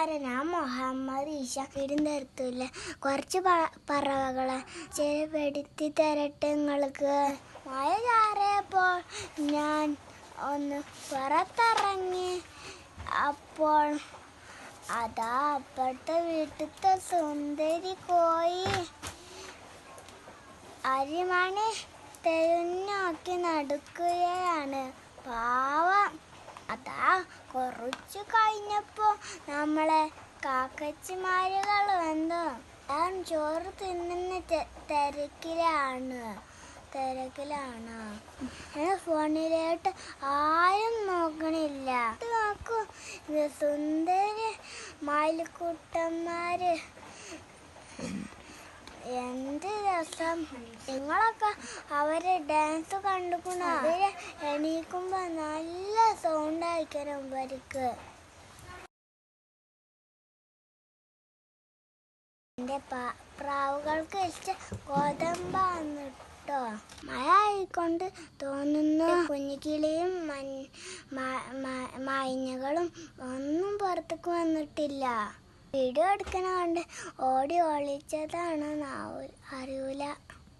കൂട്ടുകാരൻ ഞാൻ മുഹമ്മദ് ഈശ വീടിന്റെ തരത്തില്ല കുറച്ച് പറവകളെ ചെലപ്പെടുത്തി തരട്ടെ നിങ്ങൾക്ക്. മഴ ചാറിയപ്പോൾ ഞാൻ ഒന്ന് പുറത്തിറങ്ങി. അപ്പോൾ അതാ അപ്പുറത്തെ വീട്ടിലത്തെ സുന്ദരി കോയി അരിമണി തെരുഞ്ഞാക്കി നടക്കുകയാണ്. കുറച്ച് കഴിഞ്ഞപ്പോ നമ്മളെ കാക്കച്ചിമാരുകൾ വന്നു ഞാൻ ചോറ് തിന്നുന്ന തിരക്കിലാണ്. തിരക്കിലാണ്. ഫോണിലോട്ട് ആരും നോക്കണില്ല. നോക്കൂ സുന്ദര മയിൽക്കുട്ടന്മാര്. എന്ത് രസം. നിങ്ങളൊക്കെ അവരെ ഡാൻസ് കണ്ടുകൊണ്ട് അവർ എണീക്കുമ്പോ നല്ല സൗണ്ട് ആയിരിക്കണം ഇവർക്ക് എന്റെ പ്രാവുകൾക്ക് ഇഷ്ടം ഗോതമ്പാന്ന് കേട്ടോ. മഴ ആയിക്കൊണ്ട് തോന്നുന്നു കുഞ്ഞിക്കിളിയും മൈനകളും ഒന്നും പുറത്തേക്ക് വന്നിട്ടില്ല. വീഡിയോ എടുക്കണ കണ്ട് ഓടി ഒളിച്ചതാണ് അറിയൂല.